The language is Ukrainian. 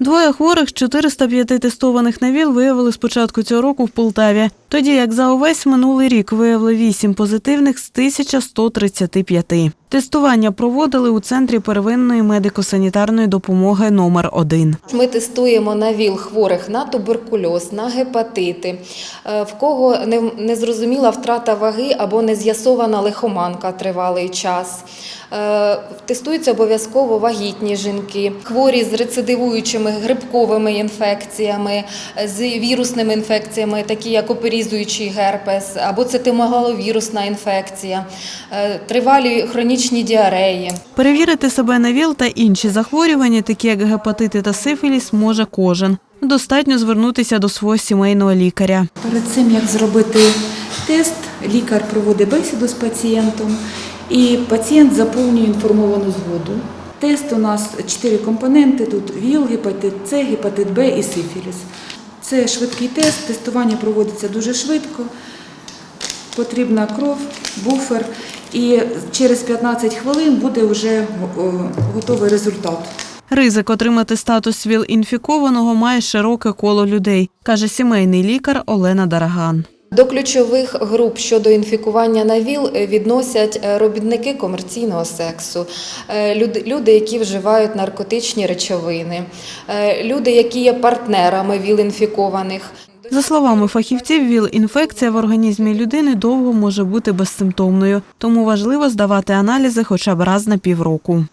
Двоє хворих з 405 тестованих на ВІЛ виявили з початку цього року в Полтаві, тоді як за увесь минулий рік виявили 8 позитивних з 1135. Тестування проводили у центрі первинної медико-санітарної допомоги номер 1 Ми тестуємо на ВІЛ хворих на туберкульоз, на гепатити, е, в кого незрозуміла втрата ваги або не з'ясована лихоманка тривалий час. Е, Тестуються обов'язково вагітні жінки, хворі з рецидивуючими грибковими інфекціями, з вірусними інфекціями, такі як оперізуючий герпес або цитимегаловірусна інфекція, е, тривалі хронічні діареї. Перевірити себе на ВІЛ та інші захворювання, такі як гепатити та сифіліс, може кожен. Достатньо звернутися до свого сімейного лікаря. Перед цим як зробити тест, лікар проводить бесіду з пацієнтом, і пацієнт заповнює інформовану згоду. Тест у нас чотири компоненти: тут ВІЛ, гепатит С, гепатит Б і сифіліс. Це швидкий тест, тестування проводиться дуже швидко. Потрібна кров, буфер, і через 15 хвилин буде вже готовий результат. Ризик отримати статус ВІЛ-інфікованого має широке коло людей, каже сімейний лікар Олена Дараган. До ключових груп щодо інфікування на ВІЛ відносять е, робітники комерційного сексу, е, люди, які вживають наркотичні речовини, е, люди, які є партнерами ВІЛ-інфікованих. За словами фахівців, ВІЛ-інфекція в організмі людини довго може бути безсимптомною, тому важливо здавати аналізи хоча б раз на півроку.